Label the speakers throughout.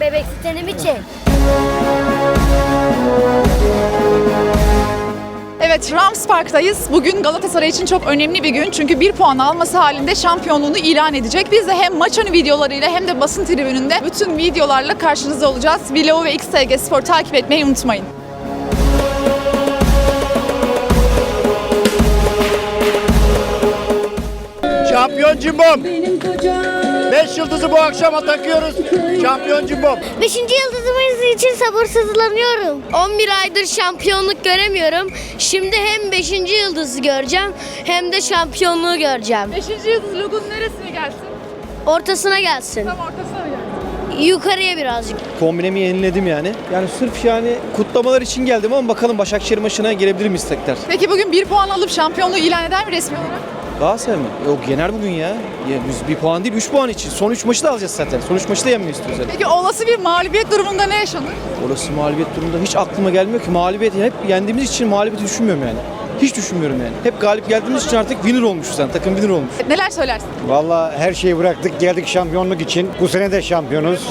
Speaker 1: Bebek sitenimi çek.
Speaker 2: Evet Rams Park'tayız. Bugün Galatasaray için çok önemli bir gün. Çünkü bir puan alması halinde şampiyonluğunu ilan edecek. Biz de hem maç önü videolarıyla hem de basın tribününde bütün videolarla karşınızda olacağız. Vlog ve XTG Spor takip etmeyi unutmayın.
Speaker 3: Şampiyon cimbom. Beş yıldızı bu akşama takıyoruz. Şampiyon cimbom.
Speaker 1: Beşinci yıldızımız için sabırsızlanıyorum. 11 aydır şampiyonluk göremiyorum. Şimdi hem 5. yıldızı göreceğim hem de şampiyonluğu göreceğim.
Speaker 2: Beşinci yıldız logonun neresine gelsin?
Speaker 1: Ortasına gelsin.
Speaker 2: Tam ortasına gelsin.
Speaker 1: Yukarıya birazcık.
Speaker 4: Kombinemi yeniledim yani. Yani sırf yani kutlamalar için geldim ama bakalım Başakşehir maçına gelebilir miyiz tekrar?
Speaker 2: Peki bugün bir puan alıp şampiyonluğu ilan eder mi resmi olarak?
Speaker 4: Galatasaray mı? Yok yener bugün ya. ya. Biz bir puan değil 3 puan için. Son 3 maçı da alacağız zaten. Son 3 maçı da yenmeyi istiyoruz yani.
Speaker 2: Peki olası bir mağlubiyet durumunda ne yaşanır?
Speaker 4: Orası mağlubiyet durumunda hiç aklıma gelmiyor ki. Mağlubiyet hep yendiğimiz için mağlubiyeti düşünmüyorum yani. Hiç düşünmüyorum yani. Hep galip geldiğimiz için artık winner olmuşuz yani. Takım winner olmuş.
Speaker 2: Neler söylersin?
Speaker 3: Vallahi her şeyi bıraktık geldik şampiyonluk için. Bu sene de şampiyonuz.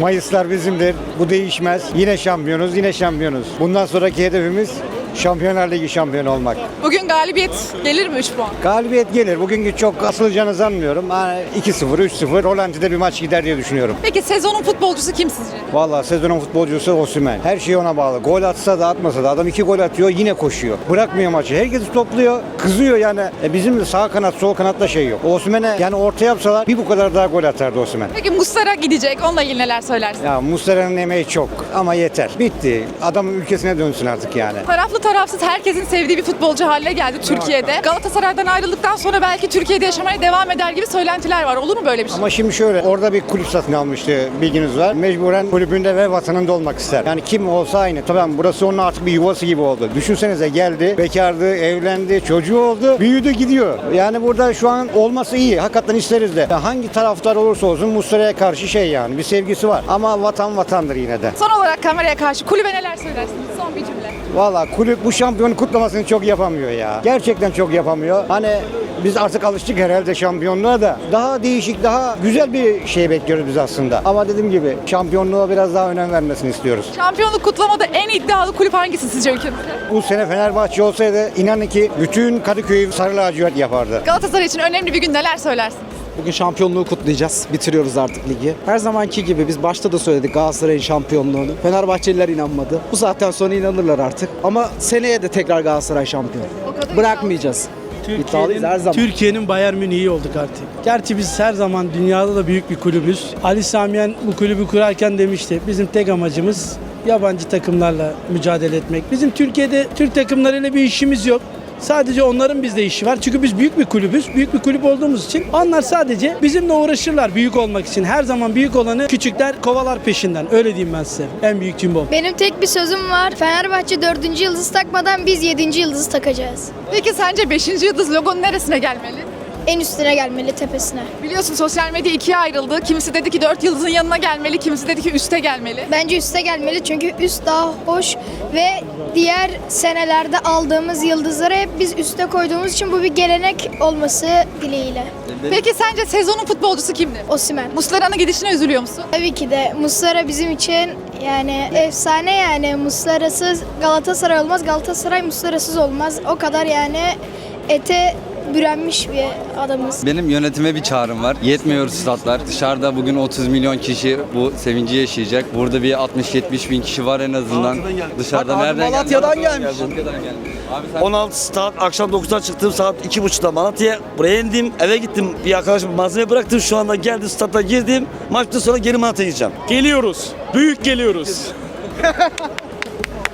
Speaker 3: Mayıslar bizimdir. Bu değişmez. Yine şampiyonuz, yine şampiyonuz. Bundan sonraki hedefimiz Şampiyonlar Ligi şampiyonu olmak.
Speaker 2: Bugün galibiyet gelir mi 3 puan?
Speaker 3: Galibiyet gelir. Bugünkü çok asılacağını sanmıyorum. Ha, 2-0, 3-0 Hollanda'da bir maç gider diye düşünüyorum.
Speaker 2: Peki sezonun futbolcusu kim sizce?
Speaker 3: Vallahi sezonun futbolcusu Osimhen. Her şey ona bağlı. Gol atsa da atmasa da adam iki gol atıyor yine koşuyor. Bırakmıyor maçı. Herkesi topluyor. Kızıyor yani. E bizim sağ kanat sol kanatta şey yok. Osimhen'e yani orta yapsalar bir bu kadar daha gol atardı Osimhen.
Speaker 2: Peki Mustara gidecek. Onunla ilgili neler söylersin?
Speaker 3: Ya Muslera'nın emeği çok ama yeter. Bitti. Adam ülkesine dönsün artık yani.
Speaker 2: Taraflı tarafsız herkesin sevdiği bir futbolcu haline geldi Türkiye'de. Galatasaray'dan ayrıldıktan sonra belki Türkiye'de yaşamaya devam eder gibi söylentiler var. Olur mu böyle bir şey?
Speaker 3: Ama şimdi şöyle orada bir kulüp satın almıştı bilginiz var. Mecburen kulübünde ve vatanında olmak ister. Yani kim olsa aynı. Tamam burası onun artık bir yuvası gibi oldu. Düşünsenize geldi, bekardı, evlendi, çocuğu oldu, büyüdü gidiyor. Yani burada şu an olması iyi. Hakikaten isteriz de. Ya hangi taraftar olursa olsun Muslera'ya karşı şey yani bir sevgisi var. Ama vatan vatandır yine de.
Speaker 2: Son olarak kameraya karşı kulübe neler söylersiniz? Son bir cümle.
Speaker 3: Valla kulüp bu şampiyonu kutlamasını çok yapamıyor ya. Gerçekten çok yapamıyor. Hani biz artık alıştık herhalde şampiyonluğa da. Daha değişik, daha güzel bir şey bekliyoruz biz aslında. Ama dediğim gibi şampiyonluğa biraz daha önem vermesini istiyoruz.
Speaker 2: Şampiyonluk kutlamada en iddialı kulüp hangisi sizce ülkemizde?
Speaker 3: Bu sene Fenerbahçe olsaydı inanın ki bütün Kadıköy'ü sarı lacivert yapardı.
Speaker 2: Galatasaray için önemli bir gün neler söylersiniz?
Speaker 5: Bugün şampiyonluğu kutlayacağız. Bitiriyoruz artık ligi. Her zamanki gibi biz başta da söyledik Galatasaray'ın şampiyonluğunu. Fenerbahçeliler inanmadı. Bu saatten sonra inanırlar artık. Ama seneye de tekrar Galatasaray şampiyon. Bırakmayacağız. İddialıyız her zaman.
Speaker 6: Türkiye'nin Bayern Münih'i olduk artık. Gerçi biz her zaman dünyada da büyük bir kulübüz. Ali Samiyen bu kulübü kurarken demişti. Bizim tek amacımız yabancı takımlarla mücadele etmek. Bizim Türkiye'de Türk takımlarıyla bir işimiz yok. Sadece onların bizde işi var. Çünkü biz büyük bir kulübüz. Büyük bir kulüp olduğumuz için onlar sadece bizimle uğraşırlar büyük olmak için. Her zaman büyük olanı küçükler kovalar peşinden. Öyle diyeyim ben size. En büyük cimbom.
Speaker 7: Benim tek bir sözüm var. Fenerbahçe 4. yıldız takmadan biz 7. yıldızı takacağız.
Speaker 2: Peki sence 5. yıldız logonun neresine gelmeli?
Speaker 7: En üstüne gelmeli tepesine.
Speaker 2: Biliyorsun sosyal medya ikiye ayrıldı. Kimisi dedi ki 4 yıldızın yanına gelmeli, kimisi dedi ki üste gelmeli.
Speaker 7: Bence üste gelmeli çünkü üst daha hoş ve diğer senelerde aldığımız yıldızları hep biz üste koyduğumuz için bu bir gelenek olması dileğiyle.
Speaker 2: Peki sence sezonun futbolcusu kimdi?
Speaker 7: Osimhen.
Speaker 2: Muslera'nın gidişine üzülüyor musun?
Speaker 7: Tabii ki de Muslera bizim için yani efsane yani Muslera'sız Galatasaray olmaz. Galatasaray Muslera'sız olmaz. O kadar yani ete bürenmiş bir adamız.
Speaker 8: Benim yönetime bir çağrım var. Yetmiyor statlar. Dışarıda bugün 30 milyon kişi bu sevinci yaşayacak. Burada bir 60-70 bin kişi var en azından.
Speaker 5: Bak abi,
Speaker 8: nereden
Speaker 5: Malatya'dan gelmiş.
Speaker 8: Malatya'dan gelmiş. Abi sen
Speaker 9: 16 saat akşam 9'da çıktım saat 2.30'da Malatya'ya buraya indim eve gittim bir arkadaşım malzeme bıraktım şu anda geldim statta girdim maçtan sonra geri Malatya'ya gideceğim.
Speaker 6: Geliyoruz. Büyük geliyoruz.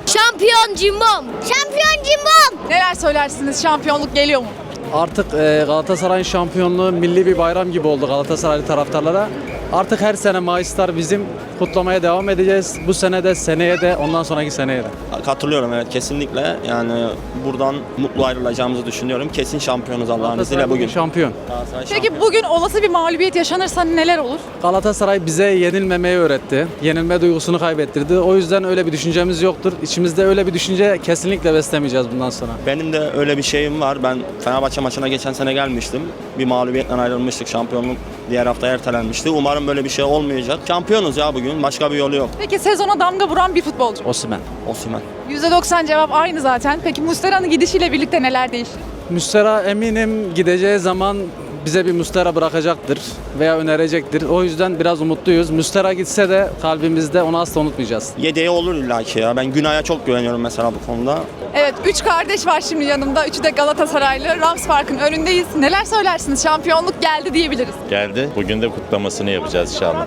Speaker 1: Şampiyon cimbom. Şampiyon cimbom.
Speaker 2: Neler söylersiniz? Şampiyonluk geliyor mu?
Speaker 10: Artık e, Galatasaray'ın şampiyonluğu milli bir bayram gibi oldu Galatasaraylı taraftarlara. Artık her sene Mayıslar bizim kutlamaya devam edeceğiz. Bu sene de, seneye de, ondan sonraki seneye de.
Speaker 11: Katılıyorum evet kesinlikle. Yani buradan mutlu ayrılacağımızı düşünüyorum. Kesin şampiyonuz Allah'ın izniyle bugün.
Speaker 10: Şampiyon.
Speaker 11: Galatasaray şampiyon.
Speaker 2: Peki bugün olası bir mağlubiyet yaşanırsa neler olur?
Speaker 10: Galatasaray bize yenilmemeyi öğretti. Yenilme duygusunu kaybettirdi. O yüzden öyle bir düşüncemiz yoktur. İçimizde öyle bir düşünce kesinlikle beslemeyeceğiz bundan sonra.
Speaker 11: Benim de öyle bir şeyim var. Ben Fenerbahçe maçına geçen sene gelmiştim. Bir mağlubiyetle ayrılmıştık. Şampiyonluk diğer hafta ertelenmişti. Umarım böyle bir şey olmayacak. Şampiyonuz ya bugün. Başka bir yolu yok.
Speaker 2: Peki sezona damga vuran bir futbolcu.
Speaker 10: Osimhen.
Speaker 11: Osimhen.
Speaker 2: %90 cevap aynı zaten. Peki Muslera'nın gidişiyle birlikte neler değişir?
Speaker 10: Müstera eminim gideceği zaman bize bir Müstera bırakacaktır veya önerecektir. O yüzden biraz umutluyuz. Müstera gitse de kalbimizde onu asla unutmayacağız.
Speaker 11: Yedeği olur illaki ya. Ben Günay'a çok güveniyorum mesela bu konuda.
Speaker 2: Evet, üç kardeş var şimdi yanımda. Üçü de Galatasaraylı. Rams Park'ın önündeyiz. Neler söylersiniz? Şampiyonluk geldi diyebiliriz.
Speaker 12: geldi. Bugün de kutlamasını yapacağız inşallah.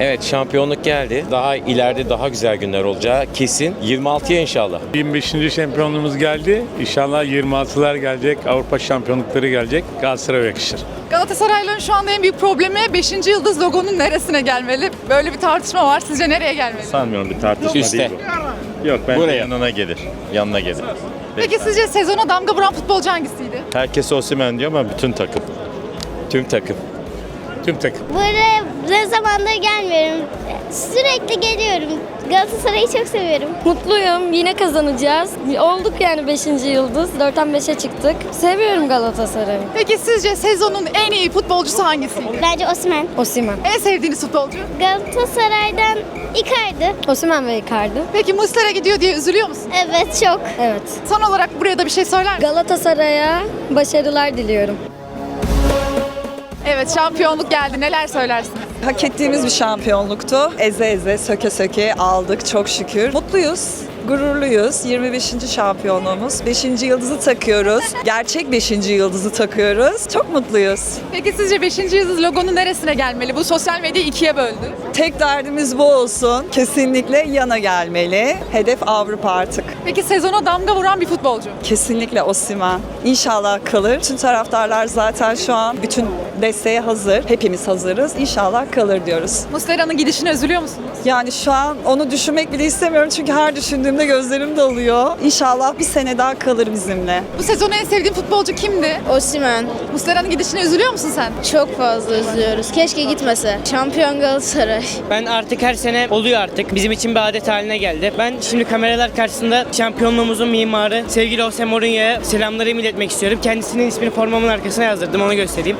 Speaker 12: Evet şampiyonluk geldi. Daha ileride daha güzel günler olacağı kesin. 26'ya inşallah.
Speaker 13: 25. şampiyonluğumuz geldi. İnşallah 26'lar gelecek. Avrupa şampiyonlukları gelecek. Galatasaray'a yakışır.
Speaker 2: Galatasaraylıların şu anda en büyük problemi 5. yıldız logonun neresine gelmeli? Böyle bir tartışma var. Sizce nereye gelmeli?
Speaker 12: Sanmıyorum bir tartışma
Speaker 13: Üste.
Speaker 12: değil bu. Yok bence
Speaker 13: Buraya.
Speaker 12: yanına gelir. Yanına gelir.
Speaker 2: Peki sizce sezona damga vuran futbolcu hangisiydi?
Speaker 12: Herkes Osimhen diyor ama bütün takım. Tüm takım.
Speaker 13: Tüm takım.
Speaker 1: Böyle ne zamandır gelmiyorum. Sürekli geliyorum. Galatasaray'ı çok seviyorum. Mutluyum. Yine kazanacağız. Olduk yani 5. yıldız. 4'ten 5'e çıktık. Seviyorum Galatasaray'ı.
Speaker 2: Peki sizce sezonun en iyi futbolcusu hangisiydi?
Speaker 1: Bence Osimhen. Osimhen.
Speaker 2: En sevdiğiniz futbolcu?
Speaker 1: Galatasaray'dan Icardi. Osimhen ve Icardi.
Speaker 2: Peki Muslera gidiyor diye üzülüyor musun?
Speaker 1: Evet çok. Evet.
Speaker 2: Son olarak buraya da bir şey söyler misin?
Speaker 1: Galatasaray'a başarılar diliyorum.
Speaker 2: Evet, şampiyonluk geldi. Neler söylersiniz?
Speaker 14: Hak ettiğimiz bir şampiyonluktu. Eze eze, söke söke aldık çok şükür. Mutluyuz. Gururluyuz. 25. şampiyonluğumuz. 5. yıldızı takıyoruz. Gerçek 5. yıldızı takıyoruz. Çok mutluyuz.
Speaker 2: Peki sizce 5. yıldız logonun neresine gelmeli? Bu sosyal medyayı ikiye böldü.
Speaker 14: Tek derdimiz bu olsun. Kesinlikle yana gelmeli. Hedef Avrupa artık.
Speaker 2: Peki sezona damga vuran bir futbolcu.
Speaker 14: Kesinlikle Osimhen. İnşallah kalır. Tüm taraftarlar zaten şu an bütün desteğe hazır. Hepimiz hazırız. İnşallah kalır diyoruz.
Speaker 2: Muslera'nın gidişine üzülüyor musunuz?
Speaker 14: Yani şu an onu düşünmek bile istemiyorum çünkü her düşündüğümde gözlerim doluyor. İnşallah bir sene daha kalır bizimle.
Speaker 2: Bu sezon en sevdiğin futbolcu kimdi?
Speaker 1: Osimhen.
Speaker 2: Muslera'nın gidişine üzülüyor musun sen?
Speaker 1: Çok fazla üzülüyoruz. Keşke gitmese. Şampiyon Galatasaray.
Speaker 6: Ben artık her sene oluyor artık. Bizim için bir adet haline geldi. Ben şimdi kameralar karşısında şampiyonluğumuzun mimarı sevgili Jose Mourinho'ya selamlarımı iletmek istiyorum. Kendisinin ismini formamın arkasına yazdırdım. Onu göstereyim.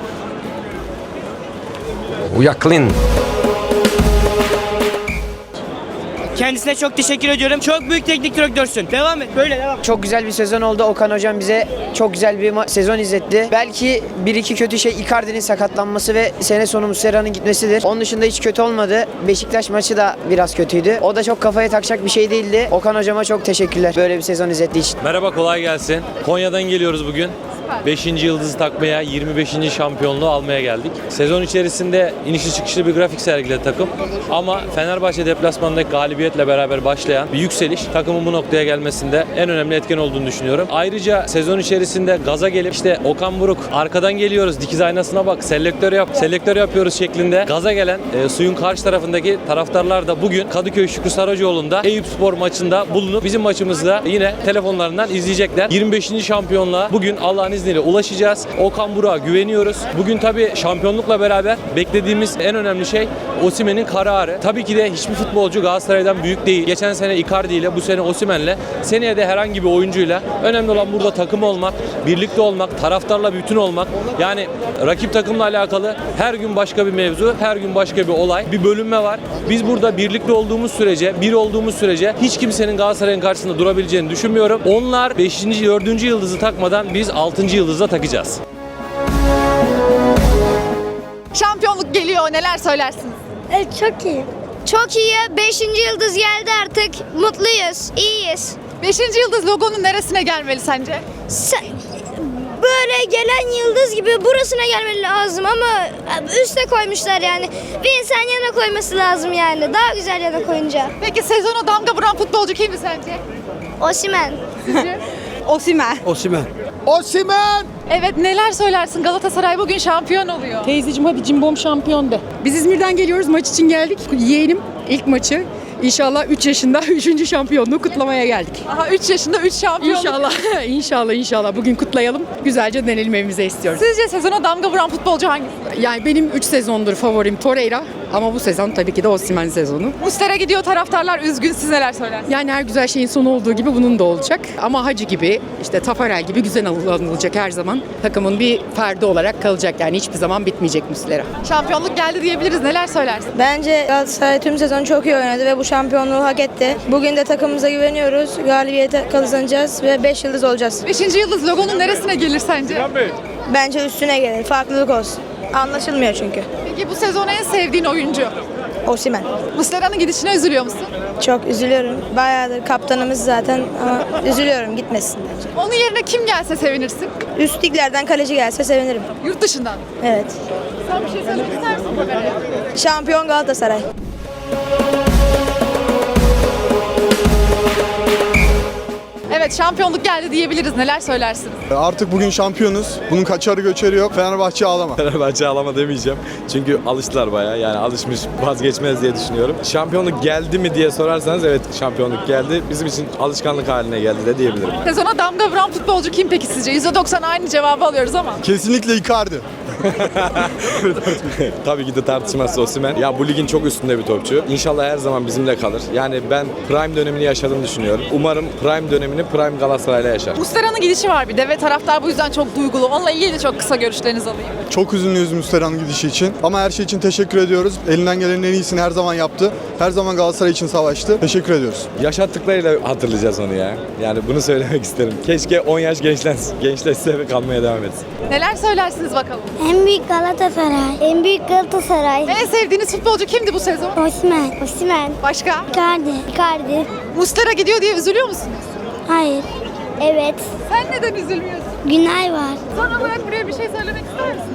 Speaker 12: Uyaklin.
Speaker 6: Kendisine çok teşekkür ediyorum. Çok büyük teknik direktörsün. Devam et. Böyle devam.
Speaker 14: Çok güzel bir sezon oldu. Okan hocam bize çok güzel bir sezon izletti. Belki bir iki kötü şey Icardi'nin sakatlanması ve sene sonu Muslera'nın gitmesidir. Onun dışında hiç kötü olmadı. Beşiktaş maçı da biraz kötüydü. O da çok kafaya takacak bir şey değildi. Okan hocama çok teşekkürler böyle bir sezon izlettiği için.
Speaker 12: Merhaba kolay gelsin. Konya'dan geliyoruz bugün. 5. yıldızı takmaya, 25. şampiyonluğu almaya geldik. Sezon içerisinde inişli çıkışlı bir grafik sergiledi takım. Ama Fenerbahçe deplasmanındaki galibiyetle beraber başlayan bir yükseliş takımın bu noktaya gelmesinde en önemli etken olduğunu düşünüyorum. Ayrıca sezon içerisinde gaza gelip işte Okan Buruk arkadan geliyoruz dikiz aynasına bak selektör yap selektör yapıyoruz şeklinde gaza gelen e, suyun karşı tarafındaki taraftarlar da bugün Kadıköy Şükrü Saracoğlu'nda Eyüp Spor maçında bulunup bizim maçımızda yine telefonlarından izleyecekler. 25. şampiyonluğa bugün Allah'ın izniyle ulaşacağız. Okan Buruk'a güveniyoruz. Bugün tabii şampiyonlukla beraber beklediğimiz en önemli şey Osimhen'in kararı. Tabii ki de hiçbir futbolcu Galatasaray'dan büyük değil. Geçen sene Icardi ile bu sene Osimhen'le seneye de herhangi bir oyuncuyla önemli olan burada takım olmak, birlikte olmak, taraftarla bütün olmak. Yani rakip takımla alakalı her gün başka bir mevzu, her gün başka bir olay, bir bölünme var. Biz burada birlikte olduğumuz sürece, bir olduğumuz sürece hiç kimsenin Galatasaray'ın karşısında durabileceğini düşünmüyorum. Onlar 5. 4. yıldızı takmadan biz 6. yıldızı takacağız.
Speaker 2: Şampiyonluk geliyor. Neler söylersiniz?
Speaker 1: Evet, çok iyi. Çok iyi. Beşinci yıldız geldi artık. Mutluyuz. iyiyiz.
Speaker 2: 5. yıldız logonun neresine gelmeli sence?
Speaker 1: Sen- böyle gelen yıldız gibi burasına gelmeli lazım ama üste koymuşlar yani. Bir insan yana koyması lazım yani. Daha güzel yana koyunca.
Speaker 2: Peki sezona damga vuran futbolcu kimdi sence?
Speaker 1: Osimhen.
Speaker 14: Osimhen.
Speaker 5: Osimhen!
Speaker 2: Evet neler söylersin? Galatasaray bugün şampiyon oluyor.
Speaker 14: Teyzeciğim hadi cimbom şampiyon de.
Speaker 15: Biz İzmir'den geliyoruz. Maç için geldik. Yeğenim ilk maçı. İnşallah 3 yaşında 3. şampiyonluğu kutlamaya geldik.
Speaker 2: Aha 3 yaşında 3 şampiyonluk.
Speaker 15: İnşallah, inşallah, inşallah. Bugün kutlayalım. Güzelce dönelim evimize istiyoruz.
Speaker 2: Sizce sezona damga vuran futbolcu hangisi?
Speaker 15: Yani benim 3 sezondur favorim Torreira. Ama bu sezon tabii ki de Osimhen sezonu.
Speaker 2: Mustera gidiyor taraftarlar üzgün siz neler söylersiniz?
Speaker 15: Yani her güzel şeyin sonu olduğu gibi bunun da olacak. Ama Hacı gibi, işte Tafarel gibi güzel anılacak her zaman. Takımın bir ferdi olarak kalacak. Yani hiçbir zaman bitmeyecek Muslera.
Speaker 2: Şampiyonluk geldi diyebiliriz neler söylersin?
Speaker 16: Bence Galatasaray tüm sezon çok iyi oynadı ve bu şampiyonluğu hak etti. Bugün de takımımıza güveniyoruz. Galibiyete kazanacağız ve 5 yıldız olacağız.
Speaker 2: 5. yıldız logonun neresine gelir sence?
Speaker 16: Bence üstüne gelir. Farklılık olsun. Anlaşılmıyor çünkü.
Speaker 2: Peki bu sezon en sevdiğin oyuncu?
Speaker 16: Osimhen.
Speaker 2: Mustera'nın gidişine üzülüyor musun?
Speaker 16: Çok üzülüyorum. Bayağıdır kaptanımız zaten ama üzülüyorum gitmesin bence.
Speaker 2: Onun yerine kim gelse sevinirsin?
Speaker 16: Üst liglerden kaleci gelse sevinirim.
Speaker 2: Yurt dışından.
Speaker 16: Evet.
Speaker 2: Sen bir şey söylemek ister misin kameraya?
Speaker 16: Şampiyon Galatasaray.
Speaker 2: Evet şampiyonluk geldi diyebiliriz neler söylersiniz?
Speaker 17: Artık bugün şampiyonuz. Bunun kaçarı göçeri yok. Fenerbahçe ağlama.
Speaker 18: Fenerbahçe ağlama demeyeceğim. Çünkü alıştılar bayağı. Yani alışmış vazgeçmez diye düşünüyorum. Şampiyonluk geldi mi diye sorarsanız evet şampiyonluk geldi. Bizim için alışkanlık haline geldi de diyebilirim.
Speaker 2: Sezona damga vuran futbolcu kim peki sizce? %90 aynı cevabı alıyoruz ama.
Speaker 17: Kesinlikle Icardi.
Speaker 18: Tabii ki de tartışması Osimhen. Ya bu ligin çok üstünde bir topçu. İnşallah her zaman bizimle kalır. Yani ben prime dönemini yaşadığını düşünüyorum. Umarım prime dönemini prime Galatasaray'la yaşar.
Speaker 2: Mustera'nın gidişi var bir de ve taraftar bu yüzden çok duygulu. Onunla ilgili de çok kısa görüşlerinizi alayım.
Speaker 17: Çok üzünlüyüz Müstera'nın gidişi için. Ama her şey için teşekkür ediyoruz. Elinden gelenin en iyisini her zaman yaptı. Her zaman Galatasaray için savaştı. Teşekkür ediyoruz.
Speaker 18: Yaşattıklarıyla hatırlayacağız onu ya. Yani bunu söylemek isterim. Keşke 10 yaş gençlensin, gençleşse ve kalmaya devam etsin.
Speaker 2: Neler söylersiniz bakalım?
Speaker 1: En büyük Galatasaray. En büyük Galatasaray.
Speaker 2: En sevdiğiniz futbolcu kimdi bu sezon?
Speaker 1: Osman. Osman.
Speaker 2: Başka?
Speaker 1: Icardi. Icardi.
Speaker 2: Mustera gidiyor diye üzülüyor musunuz?
Speaker 1: Hayır. Evet.
Speaker 2: Sen neden üzülmüyorsun?
Speaker 1: Günay var.
Speaker 2: Son olarak buraya bir şey söylemek ister misiniz?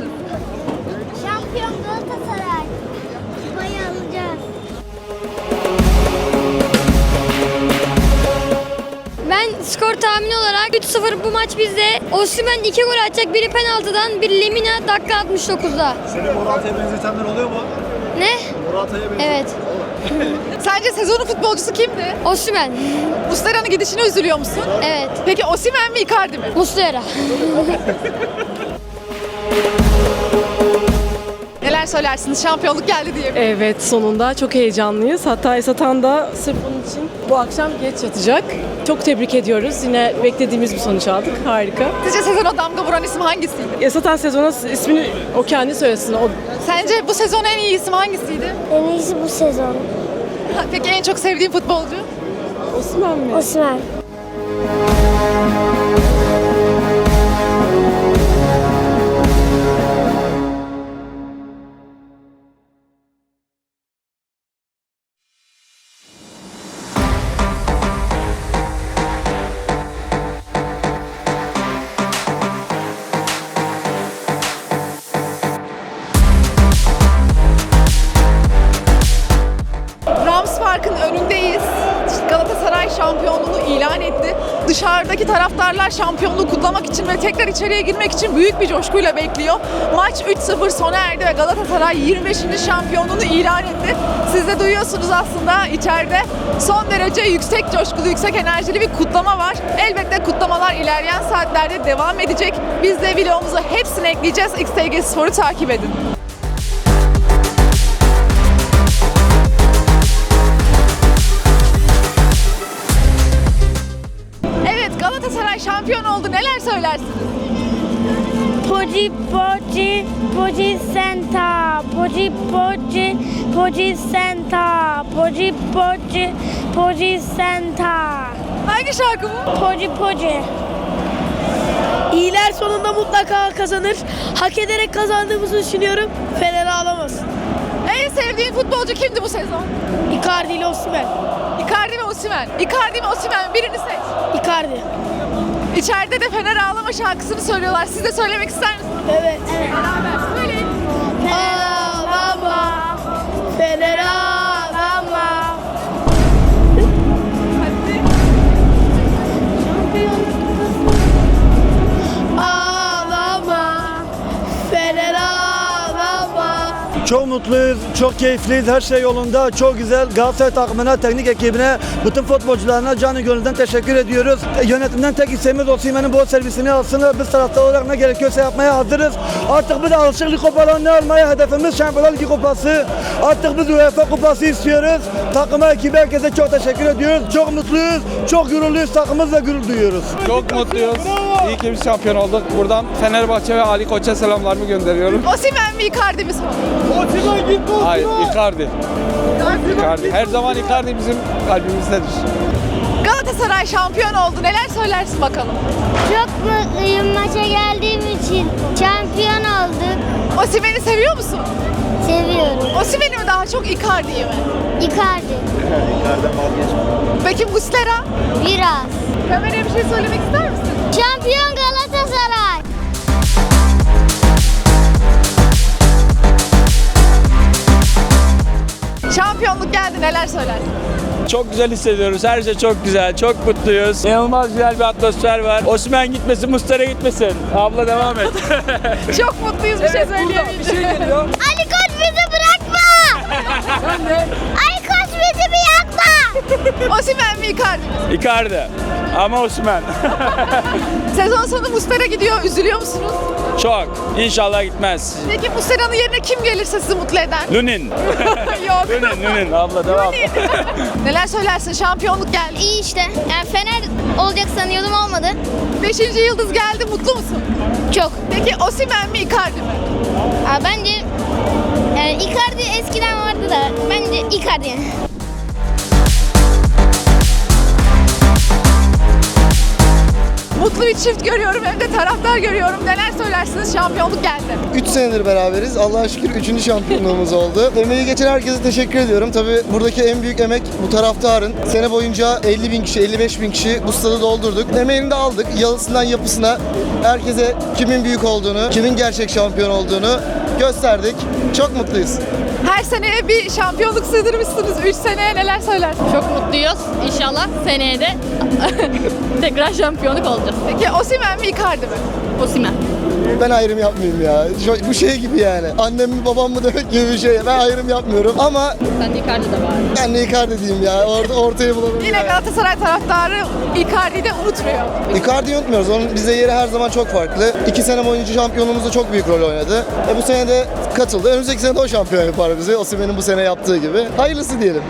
Speaker 1: Ben skor tahmini olarak 3-0 bu maç bizde. Osimhen 2 gol atacak. Biri penaltıdan, biri Lemina dakika 69'da.
Speaker 4: Senin Morata'ya benzetenler oluyor mu?
Speaker 1: Ne?
Speaker 4: Morata'ya
Speaker 1: Evet.
Speaker 2: Sence sezonun futbolcusu kimdi?
Speaker 1: Osimhen.
Speaker 2: Mustera'nın gidişine üzülüyor musun?
Speaker 1: Evet.
Speaker 2: Peki Osimhen mi Icardi mi?
Speaker 1: Muslera.
Speaker 2: Söylersiniz? Şampiyonluk geldi diye.
Speaker 15: Evet sonunda çok heyecanlıyız. Hatta Esatan da sırf bunun için bu akşam geç yatacak. Çok tebrik ediyoruz. Yine beklediğimiz bir sonuç aldık. Harika.
Speaker 2: Sizce sezona damga vuran isim hangisiydi?
Speaker 15: Esatan sezona ismini o kendi söylesin. O
Speaker 2: Sence bu sezon en iyi isim hangisiydi?
Speaker 1: En iyisi bu sezon.
Speaker 2: Peki en çok sevdiğin futbolcu?
Speaker 15: Osman mı?
Speaker 1: Osman.
Speaker 2: Dışarıdaki taraftarlar şampiyonluğu kutlamak için ve tekrar içeriye girmek için büyük bir coşkuyla bekliyor. Maç 3-0 sona erdi ve Galatasaray 25. şampiyonluğunu ilan etti. Siz de duyuyorsunuz aslında içeride son derece yüksek coşkulu, yüksek enerjili bir kutlama var. Elbette kutlamalar ilerleyen saatlerde devam edecek. Biz de videomuzu hepsini ekleyeceğiz. XTG Spor'u takip edin. Galatasaray şampiyon oldu. Neler söylersiniz?
Speaker 1: Poji Poji Poji Senta Poji Poji Poji Senta Poji Poji Poji Senta
Speaker 2: Hangi şarkı bu?
Speaker 1: Poji Poji
Speaker 16: İyiler sonunda mutlaka kazanır. Hak ederek kazandığımızı düşünüyorum. Fener
Speaker 2: sevdiğin futbolcu kimdi bu sezon?
Speaker 16: Icardi ile Osimhen.
Speaker 2: Icardi mi Osimhen? Icardi mi Osimhen? Birini seç.
Speaker 16: Icardi.
Speaker 2: İçeride de Fener Ağlama şarkısını söylüyorlar. Siz de söylemek ister misiniz?
Speaker 16: Evet.
Speaker 2: Beraber
Speaker 9: Çok mutluyuz, çok keyifliyiz, her şey yolunda, çok güzel. Galatasaray takımına, teknik ekibine, bütün futbolcularına canı gönülden teşekkür ediyoruz. E, Yönetimden tek isteğimiz Osimhen'in bol servisini alsın. Biz taraftar olarak ne gerekiyorsa yapmaya hazırız. Artık biz alışık lig kupalarını almaya hedefimiz Şampiyonlar Ligi kupası. Artık biz UEFA kupası istiyoruz. Takıma, ekibe, herkese çok teşekkür ediyoruz. Çok mutluyuz, çok gururluyuz, takımımızla gurur duyuyoruz.
Speaker 4: Çok mutluyuz. İyi ki biz şampiyon olduk. Buradan Fenerbahçe ve Ali Koç'a selamlarımı gönderiyorum.
Speaker 2: Osimhen mi Icardi mi?
Speaker 4: Hayır, Icardi. Icardi. Her zaman Icardi bizim kalbimizdedir.
Speaker 2: Galatasaray şampiyon oldu. Neler söylersin bakalım?
Speaker 1: Çok mutluyum maça geldiğim için. Şampiyon olduk.
Speaker 2: Osimhen'i seviyor musun?
Speaker 1: Seviyorum.
Speaker 2: Osimhen'i mi daha çok Icardi'yi mi?
Speaker 1: Icardi.
Speaker 2: Peki Muslera?
Speaker 1: Biraz.
Speaker 2: Kameraya bir şey söylemek ister misin?
Speaker 1: Şampiyon Galatasaray.
Speaker 2: Şampiyonluk geldi. Neler söylersin?
Speaker 4: Çok güzel hissediyoruz. Her şey çok güzel. Çok mutluyuz. İnanılmaz güzel bir atmosfer var. Osman gitmesin, Mustara gitmesin. Abla devam et.
Speaker 2: Çok mutluyuz. Bir şey söyleyemeyiz.
Speaker 4: bir şey geliyor.
Speaker 1: Ali Koç bizi bırakma. Ali Koç bizi bir yakma.
Speaker 2: Osimhen mi Icardi mi?
Speaker 4: Icardi. Ama Osman.
Speaker 2: Sezon sonu Muslera gidiyor. Üzülüyor musunuz?
Speaker 4: Çok. İnşallah gitmez.
Speaker 2: Peki Muslera'nın yerine kim gelirse sizi mutlu eder?
Speaker 4: Lunin.
Speaker 2: Yok.
Speaker 4: Lunin, Lunin. Abla devam.
Speaker 2: Neler söylersin? Şampiyonluk geldi.
Speaker 1: İyi işte. Yani Fener olacak sanıyordum olmadı.
Speaker 2: Beşinci yıldız geldi. Mutlu musun?
Speaker 1: Çok.
Speaker 2: Peki Osimhen mi Icardi mi?
Speaker 1: Aa, bence yani Icardi eskiden vardı da bence Icardi yani.
Speaker 2: Bir çift görüyorum hem de taraftar görüyorum. Neler söylersiniz? Şampiyonluk geldi.
Speaker 19: 3 senedir beraberiz. Allah'a şükür 3. şampiyonluğumuz oldu. Emeği geçen herkese teşekkür ediyorum. Tabii buradaki en büyük emek bu taraftarın. Sene boyunca 50 bin kişi, 55 bin kişi bu stadı doldurduk. Emeğini de aldık. Yalısından yapısına herkese kimin büyük olduğunu, kimin gerçek şampiyon olduğunu gösterdik. Çok mutluyuz.
Speaker 2: Her seneye bir şampiyonluk sığdırmışsınız. 3 seneye neler söylersiniz?
Speaker 20: Çok mutluyuz. İnşallah seneye de tekrar şampiyonluk olacağız.
Speaker 2: Peki Osimhen mi Icardi mi?
Speaker 20: Osimhen.
Speaker 19: Ben ayrım yapmayayım ya. Bu şey gibi yani. Annem mi babam mı demek gibi bir şey. Ben ayrım yapmıyorum ama
Speaker 20: Ben de Icardi de var.
Speaker 19: ben de Icardi diyeyim ya. Orada ortaya bulalım.
Speaker 2: Yine Galatasaray taraftarı Icardi'yi de unutmuyor.
Speaker 19: Icardi'yi unutmuyoruz. Onun bize yeri her zaman çok farklı. İki sene boyunca şampiyonluğumuzda çok büyük rol oynadı. E bu sene de katıldı. Önümüzdeki sene de o şampiyon yapar bizi. Osimhen'in bu sene yaptığı gibi. Hayırlısı diyelim.